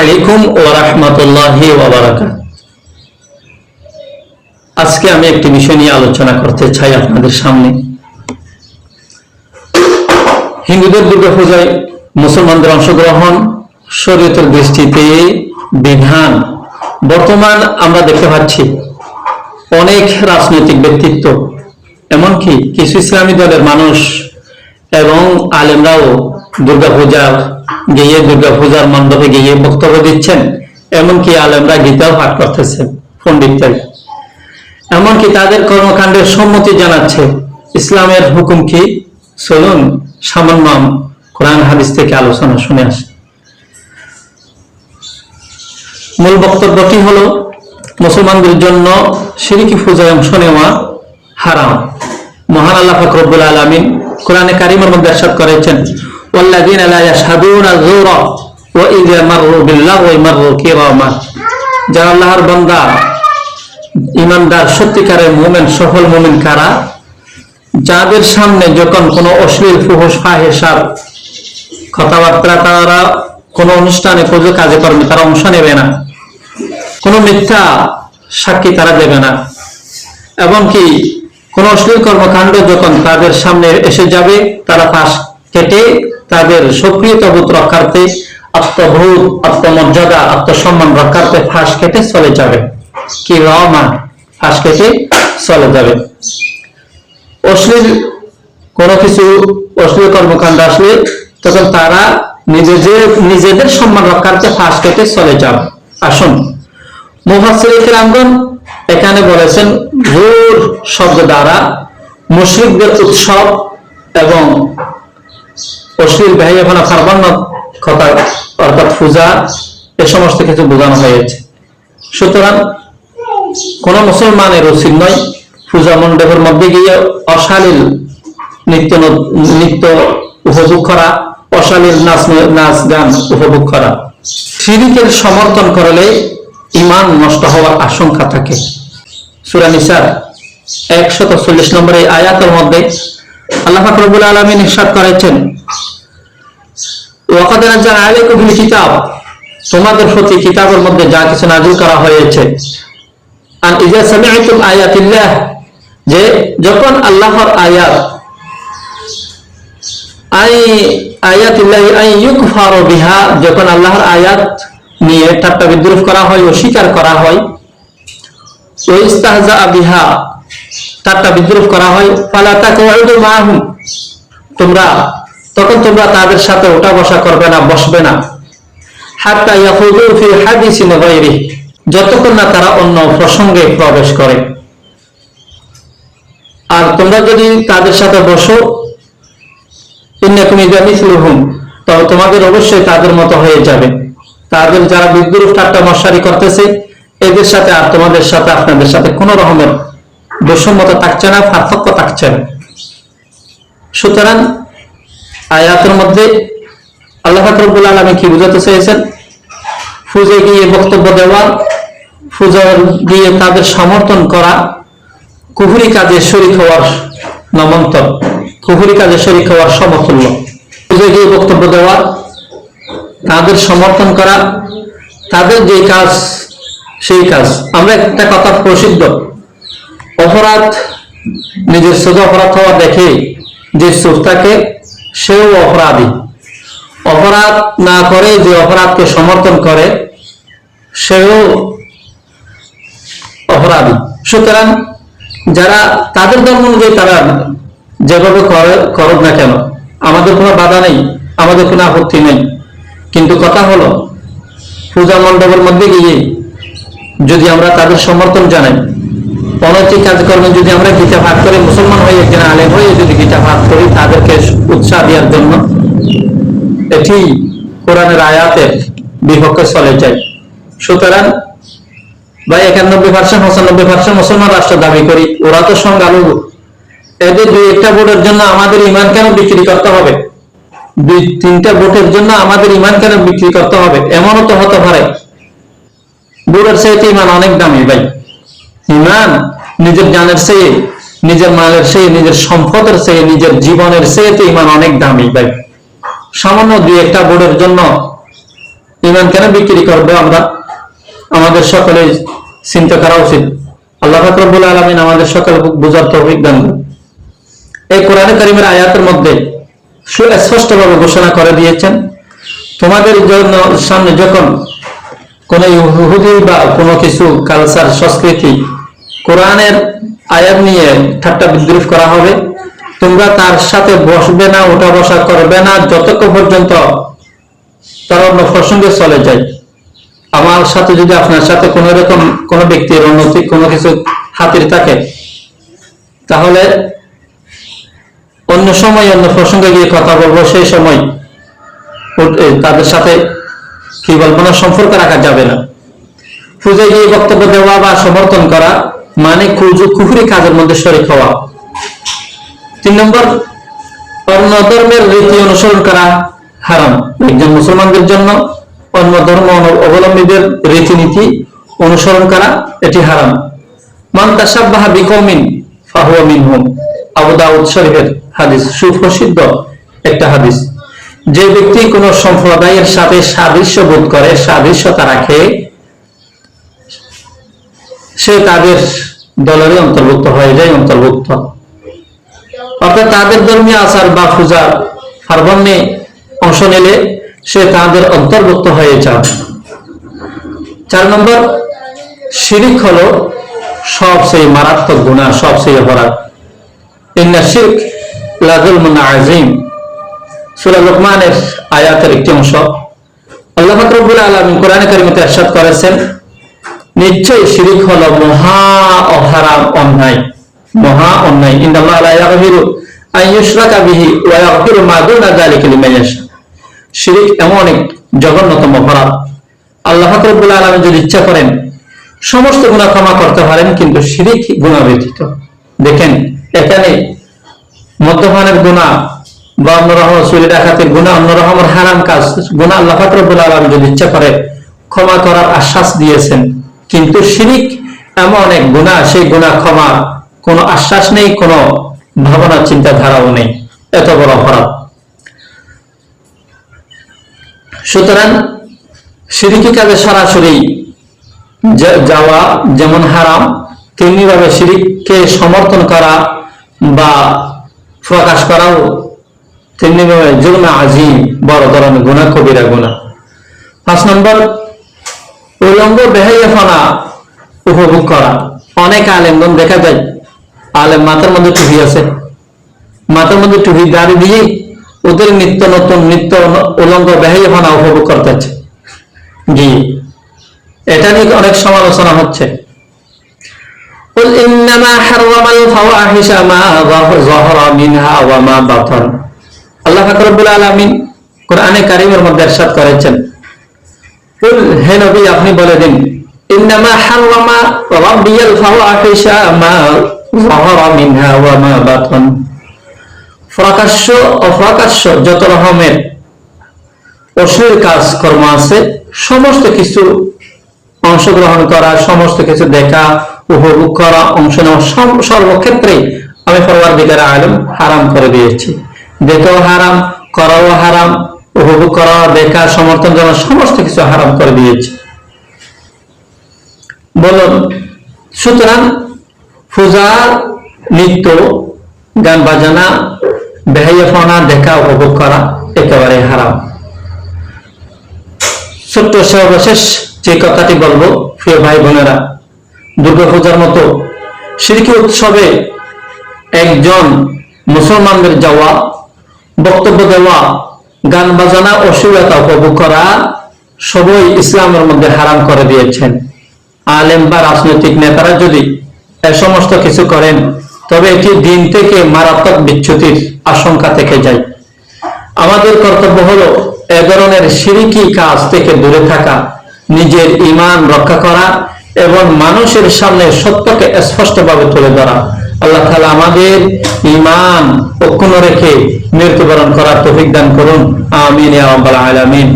আলাইকুম ওয়া রাহমাতুল্লাহি ওয়া বারাকাতুহু। আজকে আমি একটি বিষয় নিয়ে আলোচনা করতে চাই আপনাদের সামনে। হিন্দুদের দুর্গাপূজায় মুসলমানদের অংশগ্রহণ শরীয়তের দৃষ্টিতে বিধান। বর্তমান আমরা দেখতে পাচ্ছি অনেক রাজনৈতিক ব্যক্তিত্ব, এমনকি কিছু ইসলামী দলের মানুষ এবং আলেমরাও দুর্গাপূজা গিয়ে দুর্গাপূজার মণ্ডপে গিয়ে বক্তব্য দিচ্ছেন। এমনকি আলেমরা গীতাও পাঠ করতেছেন পণ্ডিতদের। এমনকি তাদের কর্মকাণ্ডের সম্মতি জানাচ্ছে। ইসলামের হুকুম কি? চলুন সামান্য কোরআন হাদিস থেকে আলোচনা শুনে আসি। মূল বক্তব্যটি হলো, মুসলমানদের জন্য সিরিকি পূজায় অংশ নেওয়া হারাম। মহান আল্লাহ ফকরবুল আলমিন কোরআনে কারিমের মধ্যে করেছেন والذين لا يشهدون الزور وإذا مروا باللغو مروا كراما যারা আল্লাহর বান্দা ইমানদার সত্যিকারের মোমেন সফল মোমেন কারা যাদের সামনে যখন কোনো অশ্লীল ফুহুস ফাহেসার কথাবার্তা তারা কোনো অনুষ্ঠানে পুজো কাজে কর্মে তারা অংশ নেবে না কোনো মিথ্যা সাক্ষী তারা দেবে না এমনকি কোন অশ্লীল কর্মকাণ্ড যখন তাদের সামনে এসে যাবে তারা পাশ কেটে তাদের সক্রিয়তাবোধ রক্ষার্থে আত্মবোধ, আত্মমর্যাদা, আত্মসম্মান রক্ষার্থে ফাঁস কেটে চলে যাবে। কি রহমান, ফাঁস কেটে চলে যাবে। অশ্লীল কোনো কিছু, অশ্লীল কর্মকাণ্ড আসলে তখন তারা নিজেদের নিজেদের সম্মান রক্ষার্থে ফাঁস কেটে চলে যাবে। আসুন, মুফাসসির এখানে বলেছেন, ভোর শব্দ দ্বারা মুশরিকদের উৎসব এবং অশ্লীল ব্যয়ভাবনা ফারবান্ন কথা অর্থাৎ পূজা, এ সমস্ত কিছু বোঝানো হয়েছে। সুতরাং কোন মুসলমানের উচিত নয় পূজা মণ্ডপের মধ্যে গিয়ে অশালীল নৃত্য নৃত্য উপভোগ করা, অশালীল নাচ নাচ গান উপভোগ করা। শিরিকের সমর্থন করলে ইমান নষ্ট হওয়ার আশঙ্কা থাকে। সুরা নিসার একশত চল্লিশ নম্বর আয়াতের মধ্যে আল্লাহ ফাকরুল আলমিন ইরশাদ করেছেন ওয়াকাদ নাযাল আলাইকুম ফিল কিতাব। তোমাদের প্রতি কিতাবের মধ্যে যা কিছু নাযিল করা হয়েছে। আন ইজা সামি'তুম আয়াতিল্লাহ, যে যখন আল্লাহর আয়াত যখন আল্লাহর আয়াত নিয়ে ঠাট্টা বিদ্রুপ করা হয় অস্বীকার করা হয় ঠাট্টা বিদ্রুপ করা হয় তোমরা তখন তোমরা তাদের সাথে ওঠা বসা করবে না, বসবে না। যতক্ষণ না তারা অন্য প্রসঙ্গে প্রবেশ করে। আর তোমরা যদি তাদের সাথে বসো, ইন্নাকুম ইযা মিসলুহুম তবে তোমাদের অবশ্যই তাদের মতো হয়ে যাবে। তাদের যারা বিদ্রুপ ঠাট্টা মশারি করতেছে, এদের সাথে আর তোমাদের সাথে আপনাদের সাথে কোন রকমের বৈষম্যতা থাকছে না, পার্থক্য থাকছে না। সুতরাং আয়াতের মধ্যে আল্লাহ ফাকরুল আলমী কি বুঝাতে চেয়েছেন? ফুজে গিয়ে বক্তব্য দেওয়া ফুজার গিয়ে তাদের সমর্থন করা, কুহুরি কাজে শরিক হওয়ার নমন্তর, কুহুরি কাজে শরিক হওয়ার সমতুল্য। ফুজে গিয়ে বক্তব্য দেওয়া, তাদের সমর্থন করা, তাদের যে কাজ, সেই কাজ। আমরা একটা কথা প্রসিদ্ধ, অপরাধ, নিজের সোজা অপরাধ হওয়া দেখে যে থাকে সেও অপরাধী। অপরাধ না করে যে অপরাধকে সমর্থন করে, সেও অপরাধী। সুতরাং যারা তাদের ধর্ম অনুযায়ী তারা যেভাবে করে, করুক না কেন, আমাদের কোনো বাধা নেই, আমাদের কোনো আপত্তি নেই। কিন্তু কথা হলো, পূজা মণ্ডপের মধ্যে গিয়ে যদি আমরা তাদের সমর্থন জানাই অনৈতিক কাজকর্মে যদি আমরা গীতা ভাগ করে, মুসলমান হয়ে একজন আলেম হয়ে যদি গীতা ভাগ করি, তাদেরকে উৎসাহ দেওয়ার জন্য এটি কোরআনের আয়াতের বিপক্ষে চলে যায়। সুতরাং বা একানব্বই পার্সেন্ট, পঁচানব্বই পার্সেন্ট মুসলমান রাষ্ট্র দাবি করি, ওরা তো সংখ্যালঘু। এদের দুই একটা ভোটের জন্য আমাদের ইমান কেন বিক্রি করতে হবে? দুই, তিনটা ভোটের জন্য আমাদের ইমান কেন বিক্রি করতে হবে? এমনও তো হতে পারে। বুড়ের চাইতে ইমান অনেক দামি ভাই। ইমান নিজের জানের চেয়ে, নিজের মালের চেয়ে, নিজের সম্পদের চেয়ে, নিজের জীবনের চেয়ে তো ইমান অনেক দামি ভাই। সামান্য দুই একটা বোর্ডের জন্য ইমান কেন বিক্রি করবে আমরা? আমাদের সকলে চিন্তা করা উচিত। আল্লাহ ফাকরবুল আলমিন আমাদের সকল বুঝার তৌফিক দান এই কোরআন করিমের আয়াতের মধ্যে সুস্পষ্টভাবে ঘোষণা করে দিয়েছেন, তোমাদের জন্য সামনে যখন কোন ইহুদি বা কোনো কিছু কালচার সংস্কৃতি, কোরআনের আয়াত নিয়ে ঠাট্টা বিদ্রুপ করা হবে। তোমরা তার সাথে বসবে না ওঠা বসা করবে না, যতক্ষণ পর্যন্ত অন্য প্রসঙ্গে চলে যায়। আমার সাথে যদি আপনার সাথে কোন রকম কোন ব্যক্তির উন্নতি কোনো কিছু হাতির থাকে, তাহলে অন্য সময় অন্য প্রসঙ্গে গিয়ে কথা বলব, সেই সময় তাদের সাথে কি বলব না সম্পর্ক রাখা যাবে না। পূজায় গিয়ে বক্তব্য দেওয়া বা সমর্থন করা মানে কুফুরি কাজের মধ্যে শরিক হওয়া। তিন নম্বর অন্য ধর্মের রীতি অনুসরণ করা হারাম। একজন মুসলমানদের জন্য অন্য ধর্ম অবলম্বীদের রীতিনীতি অনুসরণ করা, এটি হারাম। মান তাসাব্বাহা বিকৌমিন, ফাহুয়া মিনহুম। আবু দাউদ শরীফের হাদিস সুপ্রসিদ্ধ একটা হাদিস। যে ব্যক্তি কোন সম্প্রদায়ের সাথে সাদৃশ্য বোধ করে, সাদৃশ্যতা রাখে, সে তাদের দলেরই অন্তর্ভুক্ত হয়ে যায় অন্তর্ভুক্ত। অর্থাৎ তাদের ধর্মীয় আচার বা পূজা পার্বণ্যে অংশ নিলে সে তাদের অন্তর্ভুক্ত হয়ে যাবে চার নম্বর, শিরিক হলো সবচেয়ে মারাত্মক গুণা সবচেয়ে অপরাধ। ইন্না শিরক লাজুলমুন আজিম সুরা আয়াতের একটি অংশ। আল্লাহ ফাকরুল আলমী আশ্বাদ করেছেন, নিশ্চয়ই শিরিক হল মহা অহারাম অন্যায়, মহা অন্যায়। এমন এক জঘন্যতম অপরাধ। আল্লাহ ফাকরুল যদি ইচ্ছা করেন, সমস্ত গুণা ক্ষমা করতে পারেন, কিন্তু শিরিক গুণা ব্যতীত। দেখেন, এখানে মদ্যপানের গুণা বা অন্য রকম চুরি ডাকাতির গুণা অন্য রকমের হারাম কাজ গুণা আল্লাহ ফাকরুল আলম যদি ইচ্ছা করে ক্ষমা করার আশ্বাস দিয়েছেন। কিন্তু শিরিক এমন গুণা সেই গুণা ক্ষমা কোনো আশ্বাস নেই, কোনো ভাবনা, চিন্তাধারাও নেই। এত বড় অপরাধ। সুতরাং সিরিকি কাজে সরাসরি যাওয়া যেমন হারাম তেমনি ভাবে শিরিককে সমর্থন করা বা প্রকাশ করাও তেমনি ভাবে জুলমা আজিম বড় ধরনের গুণা কবিরা গুণা পাঁচ নম্বর উলঙ্গ বেহাইয়াফানা উপভোগ করা অনেক আলেমগণ দেখা যায় আলেম মাথার মধ্যে টুপি আছে মাথার মধ্যে টুপি দাঁড়িয়ে দিয়ে ওদের নিত্য নতুন নিত্য উলঙ্গ বেহাইয়াফানা উপভোগ করতেছে গিয়ে এটা নিয়ে অনেক সমালোচনা হচ্ছে قل إنما حرم الفواحش ما ظهر منها وما بطن আল্লাহ ফাকরুল আলমিন কোরআনে কারিমের মধ্যে এরশাদ করেছেন। কুল, হে নবী, আপনি বলে দিন রাব্বিয়াল মা মিনহা ওয়া মা বাতন। যত রহমের অসুর কাজ কর্ম আছে, সমস্ত কিছু অংশগ্রহণ করা, সমস্ত কিছু দেখা, উপভোগ করা, অংশ নেওয়া সর্বক্ষেত্রে আমি ফরওয়ার দিকের আলম হারাম করে দিয়েছি। দেখেও হারাম, করাও হারাম, উপভোগ করা দেখা সমর্থন জানা সমস্ত কিছু হারাম করে দিয়েছি। বলুন, সুতরাং পূজা, নৃত্য, গান বাজানা বেহাইয়াফানা দেখা, উপভোগ করা একেবারে হারাম। ছোট্ট সর্বশেষ যে কথাটি বলব, প্রিয় ভাই বোনেরা দুর্গাপূজার মতো সিরকি উৎসবে একজন মুসলমানদের যাওয়া বক্তব্য দেওয়া, গান বাজানা অসুবিধা উপভোগ করা সবই ইসলামের মধ্যে হারাম করে দিয়েছেন। আলেম বা রাজনৈতিক নেতারা যদি সমস্ত কিছু করেন, তবে এটি দিন থেকে মারাত্মক বিচ্যুতির আশঙ্কা থেকে যায়। আমাদের কর্তব্য হলো এ ধরনের সিরিকি কাজ থেকে দূরে থাকা, নিজের ইমান রক্ষা করা এবং মানুষের সামনে সত্যকে স্পষ্টভাবে তুলে ধরা। আল্লাহ তাআলা আমাদের ইমান অক্ষুণ্ণ রেখে মৃত্যুবরণ করার তৌফিক দান করুন। আমিন আলামিন।